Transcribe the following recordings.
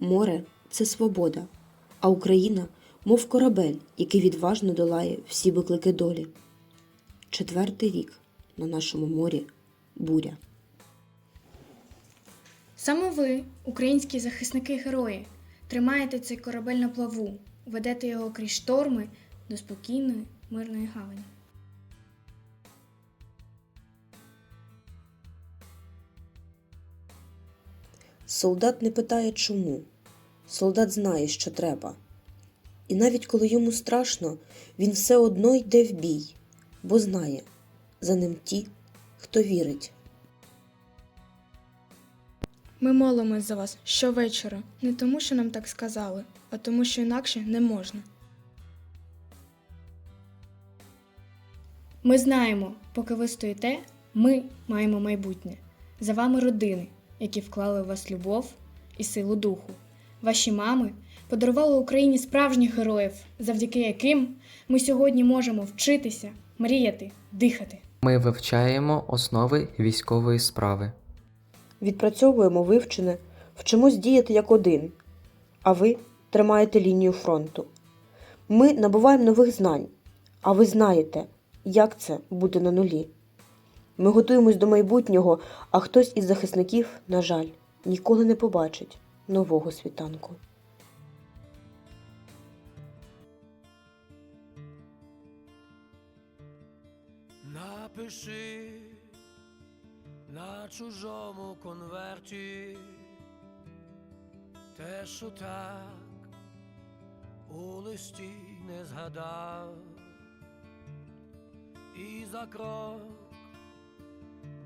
Море це свобода, а Україна мов корабель, який відважно долає всі виклики долі. Четвертий рік на нашому морі буря. Саме ви, українські захисники-герої, тримаєте цей корабель на плаву, ведете його крізь шторми до спокійної мирної гавані. Солдат не питає чому. Солдат знає, що треба. І навіть коли йому страшно, він все одно йде в бій, бо знає за ним ті, хто вірить. Ми молимось за вас щовечора, не тому, що нам так сказали, а тому, що інакше не можна. Ми знаємо, поки ви стоїте, ми маємо майбутнє. За вами родини, які вклали в вас любов і силу духу. Ваші мами подарували Україні справжніх героїв, завдяки яким ми сьогодні можемо вчитися, мріяти, дихати. Ми вивчаємо основи військової справи. Відпрацьовуємо вивчене, вчимось діяти як один, а ви тримаєте лінію фронту. Ми набуваємо нових знань, а ви знаєте, як це бути на нулі. Ми готуємось до майбутнього, а хтось із захисників, на жаль, ніколи не побачить нового світанку. Напиши на чужому конверті те, що так у листі не згадав, і за крок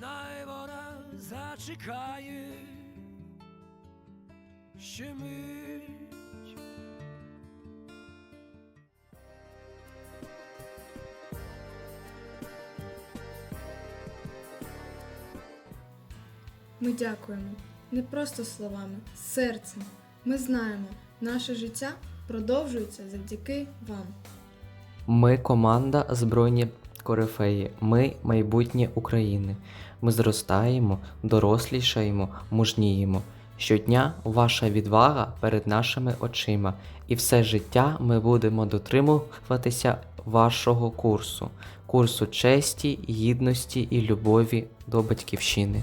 най вона зачекає, ще мить. Ми дякуємо не просто словами, серцем. Ми знаємо, наше життя продовжується завдяки вам. Ми команда Збройні Корифеї. Ми майбутнє України. Ми зростаємо, дорослішаємо, мужніємо. Щодня ваша відвага перед нашими очима, і все життя ми будемо дотримуватися вашого курсу, курсу честі, гідності і любові до батьківщини.